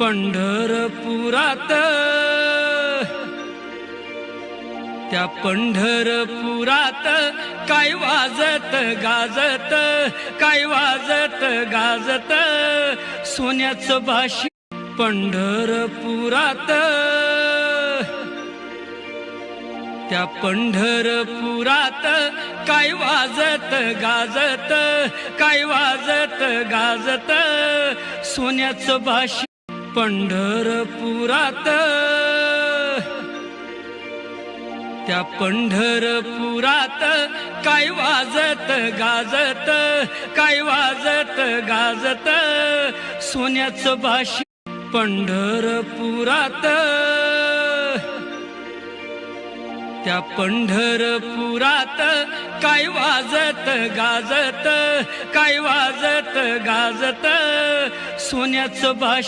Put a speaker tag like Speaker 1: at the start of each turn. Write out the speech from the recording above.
Speaker 1: पंढरपुरात. त्या पंढरपुरात काय वाजत गाजत काय वाजत गाजत? सोन्याचं भाषी पंढरपुरात. त्या पंढरपुरात काय वाजत गाजत? काय वाजत गाजत? सोन्याचं भाषी पंढरपुरात. त्या पंढरपुरात काय वाजत गाजत काय वाजत गाजत सोन्याचं भाषी पंढरपुरात. त्या पंढरपुरात काय वाजत गाजत काय वाजत गाजत सोन्याचं भाषी